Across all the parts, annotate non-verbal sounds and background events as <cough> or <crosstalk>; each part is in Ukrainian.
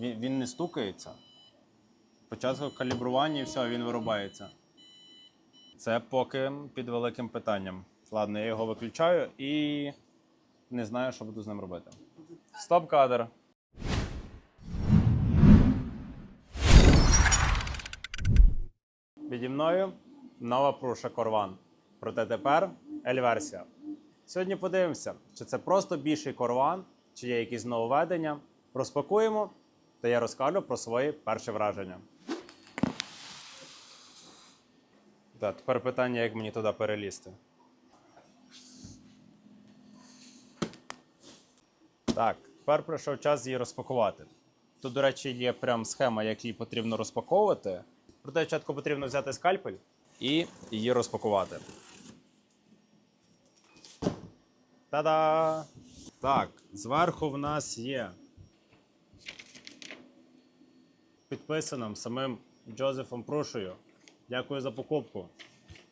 Він, він не стукається. Початку калібрування і все, він вирубається. Це поки під великим питанням. Ладно, я його виключаю і не знаю, що буду з ним робити. Стоп кадр. Піді мною нова пруша Корван. Проте тепер L-версія. Сьогодні подивимося, чи це просто більший корван, чи є якісь нововведення. Розпакуємо, та я розкажу про свої перші враження. Так, тепер питання, як мені туди перелізти. Так, тепер прийшов час її розпакувати. Тут, до речі, є прям схема, як її потрібно розпаковувати. Проте спочатку потрібно взяти скальпель і її розпакувати. Та-да! Так, зверху в нас є підписаним самим Джозефом Прушою. Дякую за покупку.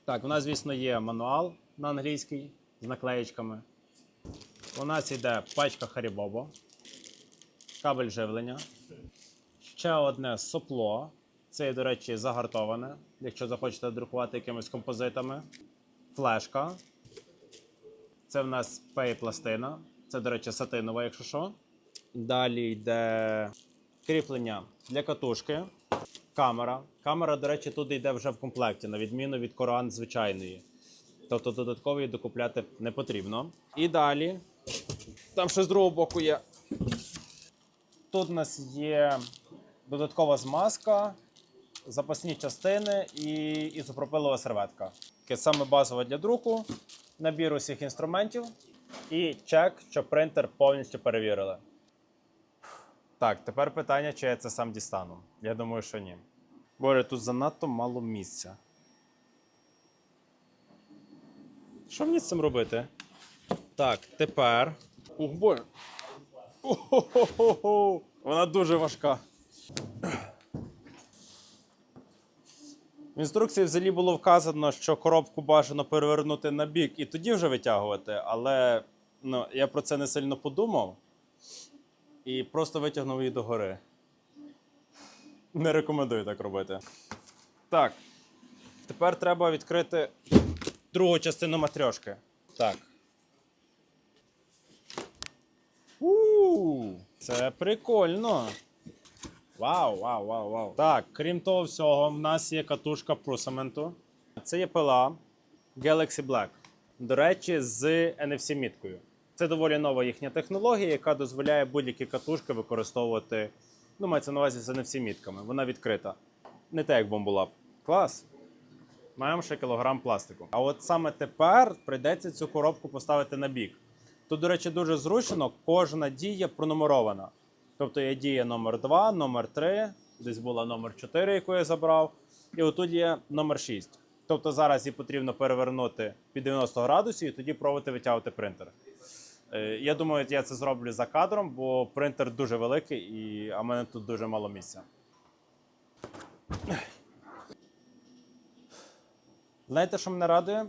Так, у нас, звісно, є мануал на англійський з наклеєчками. У нас йде пачка Харібобо, кабель живлення, ще одне сопло. Це, до речі, загартоване, якщо захочете друкувати якимись композитами. Флешка. Це в нас пей-пластина. Це, до речі, сатинова, якщо що. Далі йде кріплення для катушки. Камера. Камера, до речі, тут йде вже в комплекті, на відміну від Коран звичайної. Тобто додаткової докупляти не потрібно. І далі. Там ще з другого боку є. Тут у нас є додаткова змазка, запасні частини і ізопропилова серветка. Таке саме базове для друку, набір усіх інструментів і чек, що принтер повністю перевірили. Так, тепер питання, чи я це сам дістану. Я думаю, що ні. Боже, тут занадто мало місця. Що мені з цим робити? Так, тепер. Ух, боже. О-хо-хо-хо. Вона дуже важка. В інструкції взагалі було вказано, що коробку бажано перевернути на бік і тоді вже витягувати, але ну, я про це не сильно подумав і просто витягнув її догори. Не рекомендую так робити. Так. Тепер треба відкрити другу частину матрьошки. Так. у це прикольно. Вау, вау, вау, вау. Так, крім того всього, в нас є катушка прусаменту. Це є пила Galaxy Black. До речі, з NFC-міткою. Це доволі нова їхня технологія, яка дозволяє будь-які катушки використовувати. Ну, мається на увазі з NFC-мітками. Вона відкрита. Не те, як бомбулап. Клас. Маємо ще кілограм пластику. А от саме тепер прийдеться цю коробку поставити на бік. Тут, до речі, дуже зручно, кожна дія пронумерована. Тобто є дія номер 2, номер 3, десь була номер 4, яку я забрав, і отут є номер 6. Тобто зараз її потрібно перевернути під 90 градусів і тоді пробувати витягувати принтер. Е, Я думаю, я це зроблю за кадром, бо принтер дуже великий, а в мене тут дуже мало місця. Знаєте, що мене радує?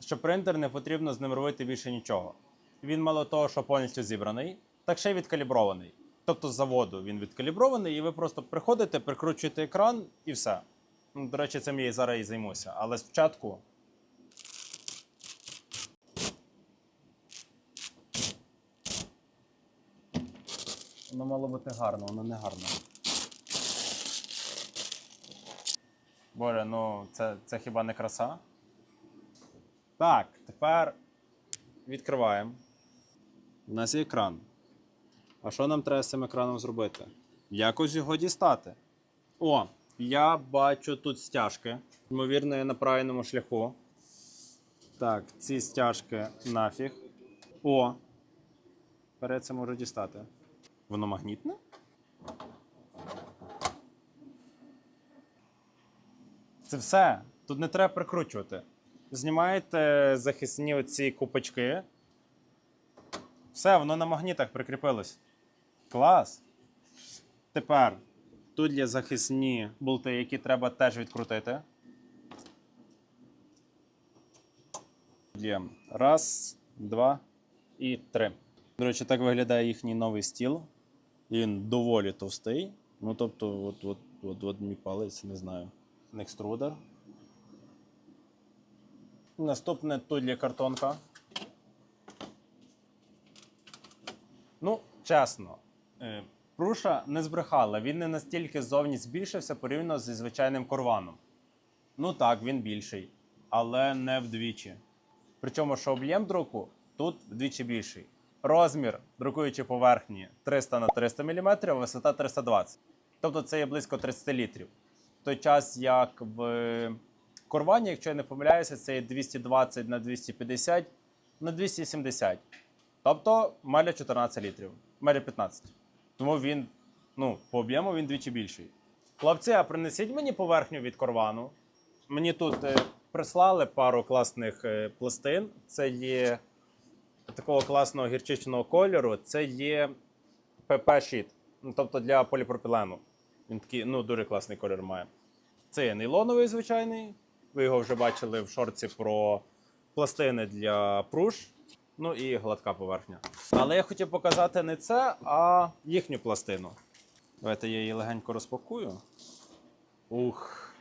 Що принтер не потрібно з ним робити більше нічого. Він мало того, що повністю зібраний, так ще й відкалібрований. Тобто з заводу він відкалібрований, і ви просто приходите, прикручуєте екран і все. Ну, До речі, цим я і зараз і займуся. Але спочатку. Воно мало бути гарно, воно не гарно. Боже, ну це, це хіба не краса? Так, тепер відкриваємо. У нас є екран. А що нам треба з цим екраном зробити? Якось його дістати. О, я бачу тут стяжки. Ймовірно, я на правильному шляху. Так, ці стяжки нафіг. О! Тепер це можу дістати. Воно магнітне? Це все. Тут не треба прикручувати. Знімаєте захисні оці купочки. Все, воно на магнітах прикріпилось. Клас. Тепер тут є захисні болти, які треба теж відкрутити. Раз, два і три. До речі, так виглядає їхній новий стіл. Він доволі товстий. Ну, тобто, от, от, от, от мій палець, не знаю. Екструдер. Наступне тут є картонка. Ну, чесно, е, Пруша не збрехала, він не настільки ззовні збільшився порівняно зі звичайним корваном. Ну так, він більший, але не вдвічі. Причому, що об'єм друку тут вдвічі більший. Розмір друкуючої поверхні 300 на 300 мм, висота 320 Тобто це є близько 30 літрів. В той час, як в корвані, якщо я не помиляюся, це є 220 на 250 на 270. Тобто майже 14 літрів, майже 15. Тому він, ну, по об'єму він двічі більший. Хлопці, а принесіть мені поверхню від корвану. Мені тут е, прислали пару класних е, пластин. Це є такого класного гірчичного кольору. Це є ПП-щит, ну, тобто для поліпропілену. Він такий ну, дуже класний кольор має. Це є нейлоновий звичайний. Ви його вже бачили в шорці про пластини для пруш. Ну і гладка поверхня. Але я хотів показати не це, а їхню пластину. Давайте я її легенько розпакую. Ух.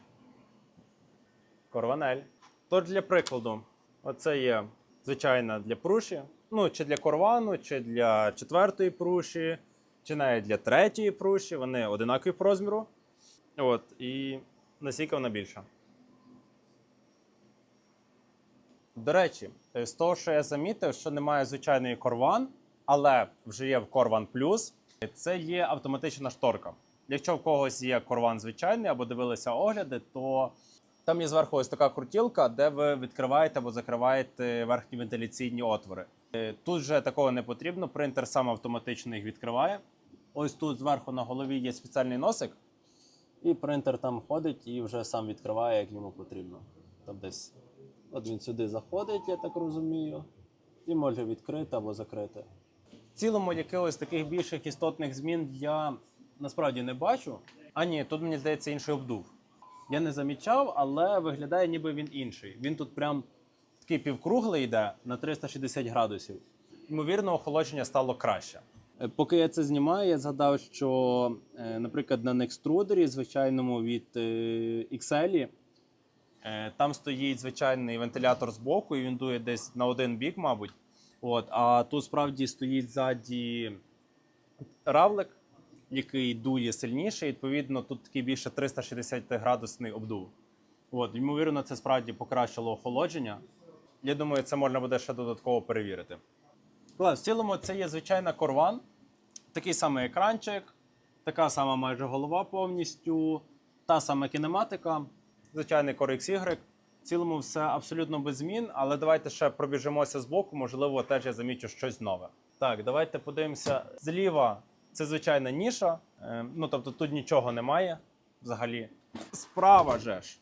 Корванель. Тож для прикладу, оце є звичайна для пруші. Ну, чи для корвану, чи для четвертої пруші, чи навіть для третьої пруші. Вони одинакові по розміру. От, і наскільки вона більша. До речі, е, з того, що я замітив, що немає звичайної корван, але вже є в Корван Плюс. Це є автоматична шторка. Якщо в когось є корван звичайний або дивилися огляди, то там є зверху ось така крутілка, де ви відкриваєте або закриваєте верхні вентиляційні отвори. Е, Тут же такого не потрібно. Принтер сам автоматично їх відкриває. Ось тут зверху на голові є спеціальний носик, і принтер там ходить і вже сам відкриває, як йому потрібно. Там десь От він сюди заходить, я так розумію, і може відкрити або закрити. В цілому, якихось таких більших істотних змін я насправді не бачу. А ні, тут мені здається інший обдув. Я не замічав, але виглядає, ніби він інший. Він тут прям такий півкруглий йде на 360 градусів. Ймовірно, охолодження стало краще. Е, Поки я це знімаю, я згадав, що, е, наприклад, на Nextruder, звичайному від е, XL, Там стоїть звичайний вентилятор з боку, і він дує десь на один бік, мабуть. От, а тут справді стоїть ззаді равлик, який дує сильніше. І, відповідно, тут такий більше 360 градусний обдув. От, ймовірно, це справді покращило охолодження. Я думаю, це можна буде ще додатково перевірити. Клас, в цілому, це є звичайна корван, такий самий екранчик, така сама майже голова повністю, та сама кінематика звичайний Core XY. В цілому все абсолютно без змін, але давайте ще пробіжимося з боку, можливо, теж я замічу щось нове. Так, давайте подивимося. Зліва це звичайна ніша. е, Ну, тобто тут нічого немає взагалі. Справа же ж.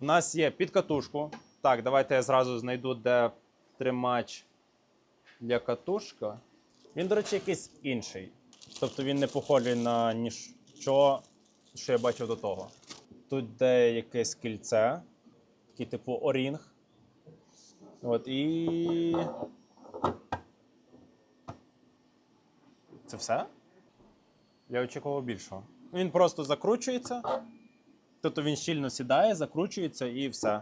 У нас є під катушку. Так, давайте я зразу знайду, де тримач для катушка. Він, до речі, якийсь інший. Тобто він не похожий на ніщо, що я бачив до того. Тут де якесь кільце, такий типу орінг. От і. Це все? Я очікував більшого. Він просто закручується. Тобто він щільно сідає, закручується і все.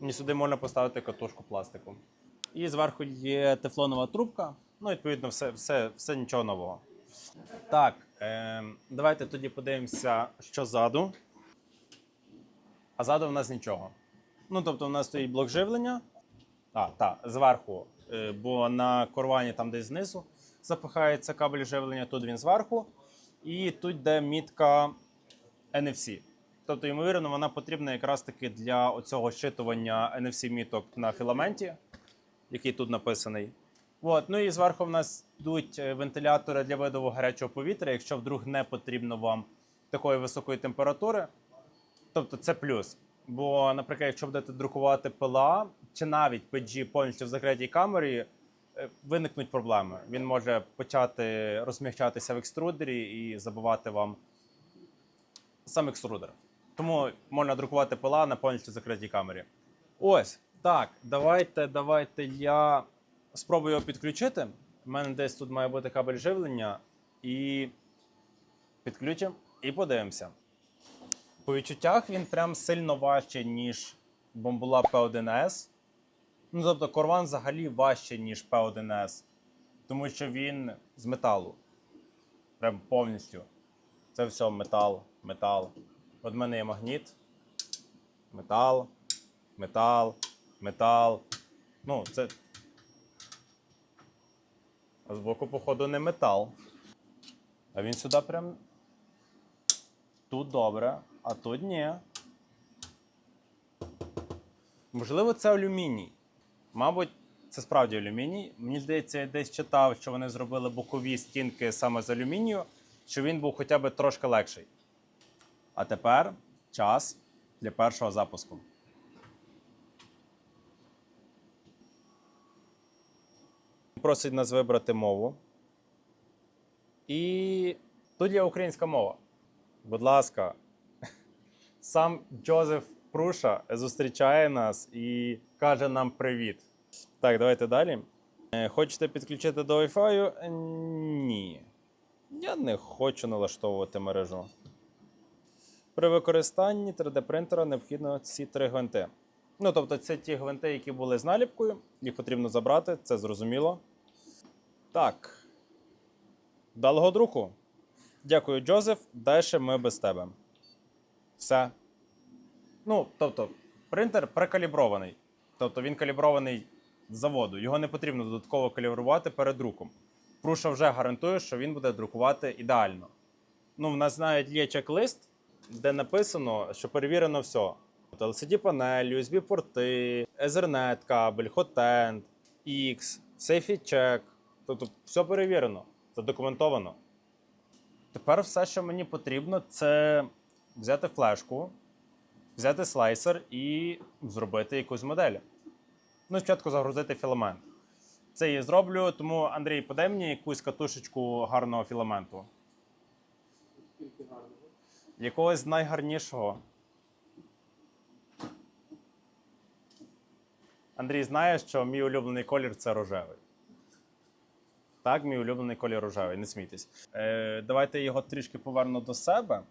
І сюди можна поставити катушку пластику. І зверху є тефлонова трубка. Ну, відповідно, все, все, все нічого нового. Так, е, давайте тоді подивимося, що ззаду. А ззаду в нас нічого. Ну, тобто, в нас стоїть блок живлення. А, так, зверху. Е, бо на корвані там десь знизу запихається кабель живлення, тут він зверху. І тут де мітка NFC. Тобто, ймовірно, вона потрібна якраз таки для оцього щитування NFC-міток на філаменті, який тут написаний. От, ну і зверху в нас йдуть е, вентилятори для видову гарячого повітря, якщо вдруг не потрібно вам такої високої температури. Тобто це плюс. Бо, наприклад, якщо будете друкувати ПЛА чи навіть PG повністю в закритій камері, е, виникнуть проблеми. Він може почати розмягчатися в екструдері і забивати вам сам екструдер. Тому можна друкувати ПЛА на повністю закритій камері. Ось так. Давайте, давайте я спробую його підключити. У мене десь тут має бути кабель живлення. І підключимо і подивимося. По відчуттях він прям сильно важче, ніж бомбула P1S. Ну, тобто Корван взагалі важче, ніж P1S, тому що він з металу. Прям повністю. Це все метал, метал. От в мене є магніт. Метал, метал, метал. Ну, це. А збоку, походу, не метал. А він сюди прям. Тут добре, а тут ні. Можливо, це алюміній. Мабуть, це справді алюміній. Мені здається, я десь читав, що вони зробили бокові стінки саме з алюмінію, що він був хоча б трошки легший. А тепер час для першого запуску. Просить нас вибрати мову. І тут є українська мова. Будь ласка, <laughs> сам Джозеф Пруша зустрічає нас і каже нам привіт. Так, давайте далі. Е, Хочете підключити до Wi-Fi? Ні. Я не хочу налаштовувати мережу. При використанні 3D-принтера необхідно ці три гвинти. Ну, тобто, це ті гвинти, які були з наліпкою, їх потрібно забрати, це зрозуміло. Так. Вдалого друку. Дякую, Джозеф. Далі ми без тебе. Все. Ну, тобто, принтер прекалібрований. Тобто він калібрований з заводу. Його не потрібно додатково калібрувати перед друком. Пруша вже гарантує, що він буде друкувати ідеально. Ну, в нас навіть є чек-лист, де написано, що перевірено все. Тобто LCD-панель, USB-порти, Ethernet кабель, Hotend, X, Safety Check. Тобто все перевірено, задокументовано. Тепер все, що мені потрібно, це взяти флешку, взяти слайсер і зробити якусь модель. Ну, спочатку загрузити філамент. Це я зроблю, тому Андрій, подай мені якусь катушечку гарного філаменту. Якогось найгарнішого. Андрій знає, що мій улюблений колір це рожевий. Так, мій улюблений колір рожевий, не смійтесь. Е, давайте його трішки поверну до себе.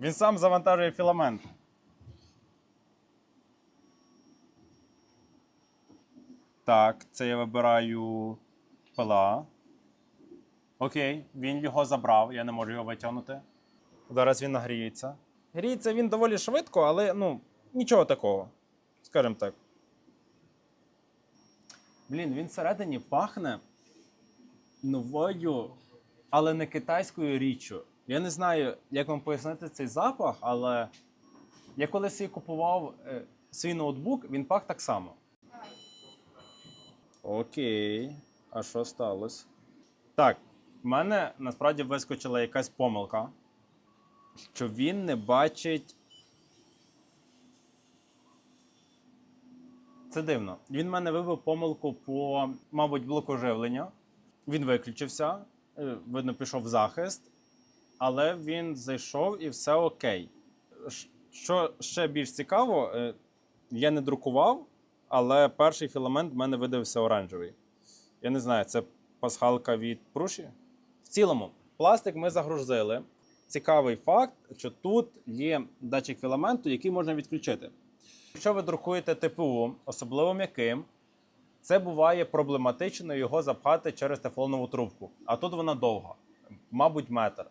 Він сам завантажує філамент. Так, це я вибираю пила. Окей, він його забрав, я не можу його витягнути. Зараз він нагріється. Гріється він доволі швидко, але ну, нічого такого. Скажімо так. Блін, він всередині пахне новою, але не китайською річчю. Я не знаю, як вам пояснити цей запах, але я колись і купував е, свій ноутбук, він пах так само. Окей. А що сталося? Так, в мене насправді вискочила якась помилка, що він не бачить. Це дивно. Він в мене вибив помилку по, мабуть, блоку живлення. Він виключився, е, видно, пішов в захист, але він зайшов і все окей. Що ще більш цікаво, е, я не друкував, але перший філамент в мене видався оранжевий. Я не знаю, це пасхалка від пруші. Цілому, пластик ми загрузили. Цікавий факт, що тут є датчик філаменту, який можна відключити. Якщо ви друкуєте ТПУ, особливо м'яким, це буває проблематично його запхати через тефлонову трубку. А тут вона довга, мабуть, метр.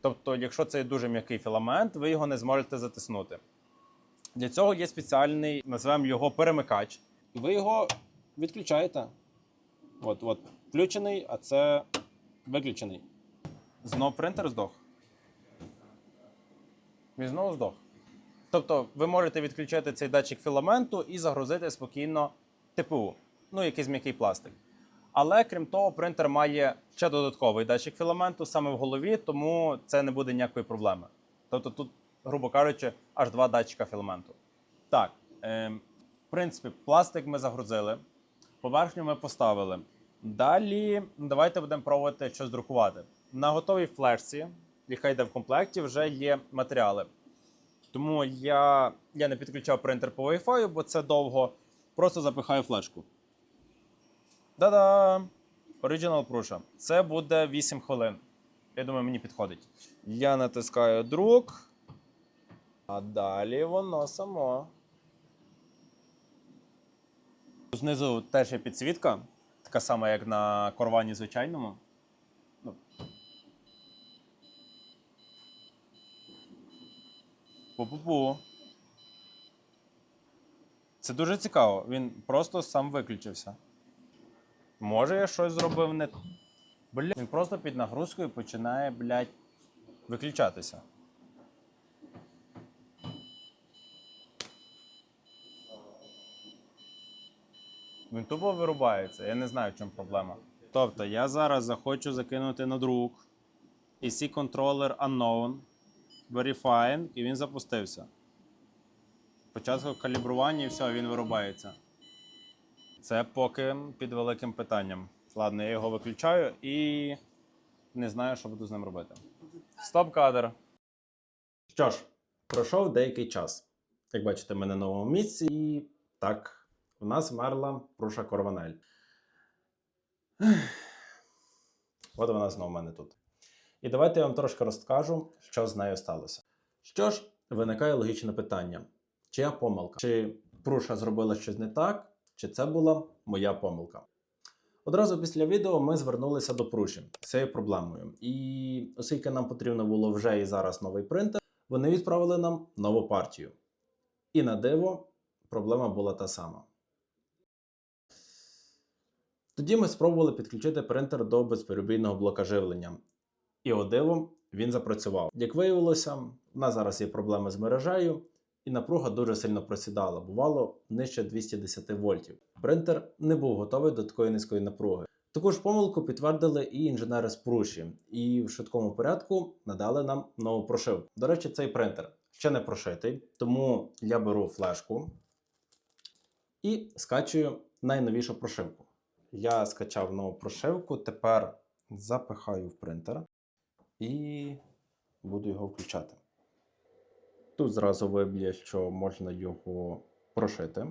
Тобто, якщо це дуже м'який філамент, ви його не зможете затиснути. Для цього є спеціальний, називаємо його перемикач. І ви його відключаєте. От, от, включений, а це виключений. Знов принтер здох. Він знову здох. Тобто ви можете відключити цей датчик філаменту і загрузити спокійно ТПУ, ну якийсь м'який пластик. Але крім того, принтер має ще додатковий датчик філаменту саме в голові, тому це не буде ніякої проблеми. Тобто тут, грубо кажучи, аж два датчика філаменту. Так, е, в принципі, пластик ми загрузили, поверхню ми поставили. Далі давайте будемо пробувати щось друкувати. На готовій флешці, яка йде в комплекті, вже є матеріали. Тому я, я не підключав принтер по Wi-Fi, бо це довго. просто запихаю флешку. Да-да! Original Prusa. Це буде 8 хвилин. Я думаю, мені підходить. Я натискаю друк, а далі воно само. Знизу теж є підсвітка, така сама, як на корвані звичайному. Ну. Пу-пу-пу. Це дуже цікаво. Він просто сам виключився. Може, я щось зробив не. Бля, він просто під нагрузкою починає, блядь, виключатися. Він тупо вирубається. Я не знаю, в чому проблема. Тобто, я зараз захочу закинути на друк. EC controller unknown. Verifying, і він запустився. Початку калібрування і все, він вирубається. Це поки під великим питанням. Ладно, я його виключаю і не знаю, що буду з ним робити. Стоп кадр. Що ж, пройшов деякий час. Як бачите, ми на новому місці, і так, у нас вмерла Пруша Корванель. <sighs> От вона знову в мене тут. І давайте я вам трошки розкажу, що з нею сталося. Що ж, виникає логічне питання: чия помилка? Чи Пруша зробила щось не так, чи це була моя помилка? Одразу після відео ми звернулися до Пруші з цією проблемою. І оскільки нам потрібно було вже і зараз новий принтер, вони відправили нам нову партію. І на диво, проблема була та сама. Тоді ми спробували підключити принтер до безперебійного блока живлення. І о диво, він запрацював. Як виявилося, у нас зараз є проблеми з мережею, і напруга дуже сильно просідала, бувало нижче 210 вольтів. Принтер не був готовий до такої низької напруги. Таку ж помилку підтвердили і інженери з Пруші, і в швидкому порядку надали нам нову прошивку. До речі, цей принтер ще не прошитий, тому я беру флешку і скачую найновішу прошивку. Я скачав нову прошивку, тепер запихаю в принтер і буду його включати. Тут зразу виб'є, що можна його прошити.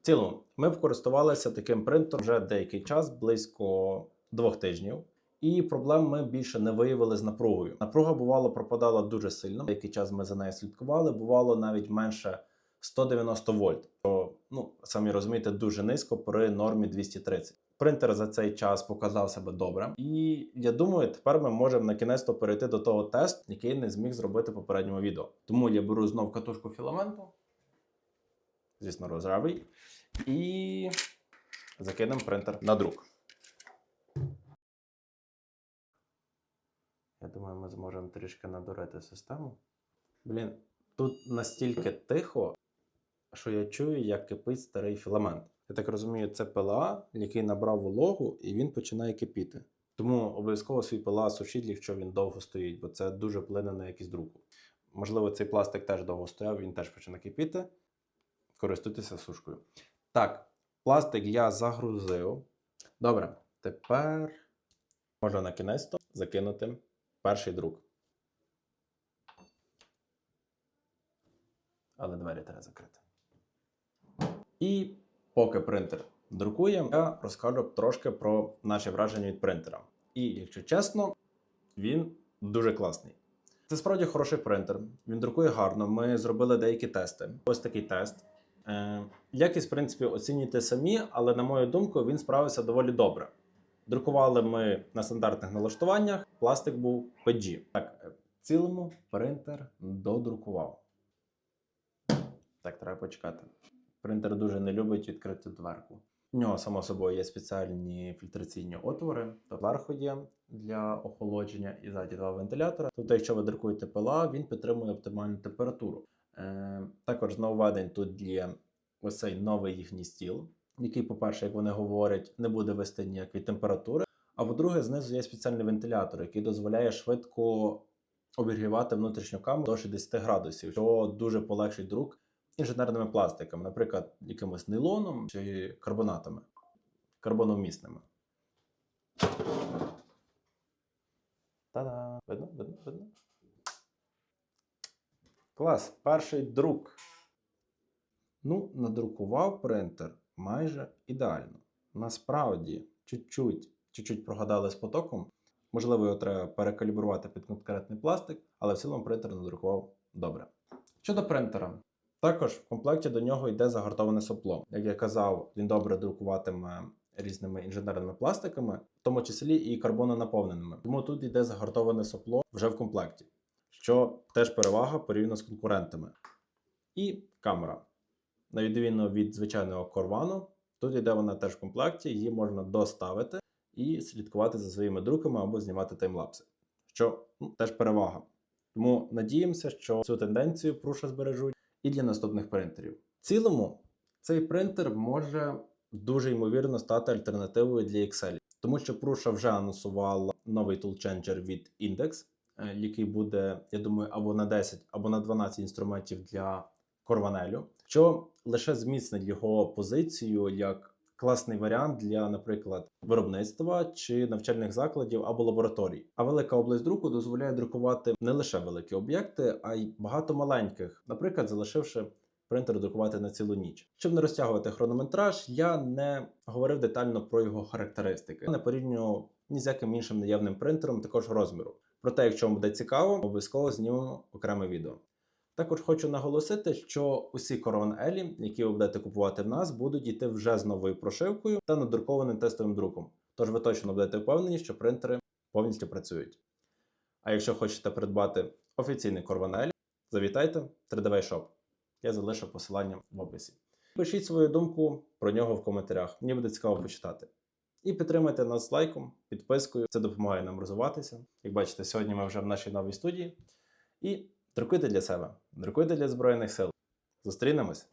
В цілому, ми користувалися таким принтером вже деякий час, близько двох тижнів, і проблем ми більше не виявили з напругою. Напруга бувало пропадала дуже сильно. Деякий час ми за нею слідкували, бувало навіть менше 190 вольт. То, ну, самі розумієте, дуже низько при нормі 230. Принтер за цей час показав себе добре, і я думаю, тепер ми можемо на кінець перейти до того тесту, який не зміг зробити в попередньому відео. Тому я беру знов катушку філаменту, звісно, розравий, і закинемо принтер на друк. Я думаю, ми зможемо трішки надурити систему. Блін, тут настільки тихо, що я чую, як кипить старий філамент. Я так розумію, це ПЛА, який набрав вологу, і він починає кипіти. Тому обов'язково свій ПЛА сушіть, якщо він довго стоїть, бо це дуже вплине на якість друку. Можливо, цей пластик теж довго стояв, він теж почне кипіти. Користуйтеся сушкою. Так, пластик я загрузив. Добре, тепер можна на кінець закинути перший друк. Але двері треба закрити. І поки принтер друкує, я розкажу трошки про наші враження від принтера. І, якщо чесно, він дуже класний. Це справді хороший принтер. Він друкує гарно. Ми зробили деякі тести. Ось такий тест. Е, якість, в принципі, оцінюйте самі, але, на мою думку, він справився доволі добре. Друкували ми на стандартних налаштуваннях, пластик був PG. Так, е, в цілому принтер додрукував. Так, треба почекати. Принтер дуже не любить відкрити дверку. У нього, само собою, є спеціальні фільтраційні отвори. То вверху є для охолодження і ззаді два вентилятора. Тобто, якщо ви друкуєте ПЛА, він підтримує оптимальну температуру. Е, також з нововведень тут є ось цей новий їхній стіл, який, по-перше, як вони говорять, не буде вести ніякої температури. А по-друге, знизу є спеціальний вентилятор, який дозволяє швидко обігрівати внутрішню камеру до 60 градусів, що дуже полегшить друк інженерними пластиками, наприклад, якимось нейлоном чи карбонатами, карбоновмісними. Та-да! Видно, видно, видно. Клас, перший друк. Ну, надрукував принтер майже ідеально. Насправді, чуть-чуть, чуть-чуть прогадали з потоком. Можливо, його треба перекалібрувати під конкретний пластик, але в цілому принтер надрукував добре. Щодо принтера, також в комплекті до нього йде загартоване сопло. Як я казав, він добре друкуватиме різними інженерними пластиками, в тому числі і карбононаповненими. Тому тут йде загартоване сопло вже в комплекті, що теж перевага порівняно з конкурентами. І камера. На відміну від звичайного корвану, тут йде вона теж в комплекті, її можна доставити і слідкувати за своїми друками або знімати таймлапси, що ну, теж перевага. Тому надіємося, що цю тенденцію пруша збережуть і для наступних принтерів. В цілому, цей принтер може дуже ймовірно стати альтернативою для Excel, тому що Prusa вже анонсувала новий тулченджер від Index, е, який буде, я думаю, або на 10, або на 12 інструментів для Корванелю, що лише зміцнить його позицію як класний варіант для, наприклад, виробництва чи навчальних закладів або лабораторій. А велика область друку дозволяє друкувати не лише великі об'єкти, а й багато маленьких, наприклад, залишивши принтер друкувати на цілу ніч. Щоб не розтягувати хронометраж, я не говорив детально про його характеристики, не порівнював ні з яким іншим наявним принтером також розміру. Проте, якщо вам буде цікаво, обов'язково знімемо окреме відео. Також хочу наголосити, що усі Corvan Елі, які ви будете купувати в нас, будуть йти вже з новою прошивкою та надрукованим тестовим друком. Тож ви точно будете впевнені, що принтери повністю працюють. А якщо хочете придбати офіційний Елі, завітайте в 3DV Shop. Я залишу посилання в описі. Пишіть свою думку про нього в коментарях. Мені буде цікаво почитати. І підтримайте нас лайком, підпискою. Це допомагає нам розвиватися. Як бачите, сьогодні ми вже в нашій новій студії. І друкуйте для себе, друкуйте для Збройних сил. Зустрінемось!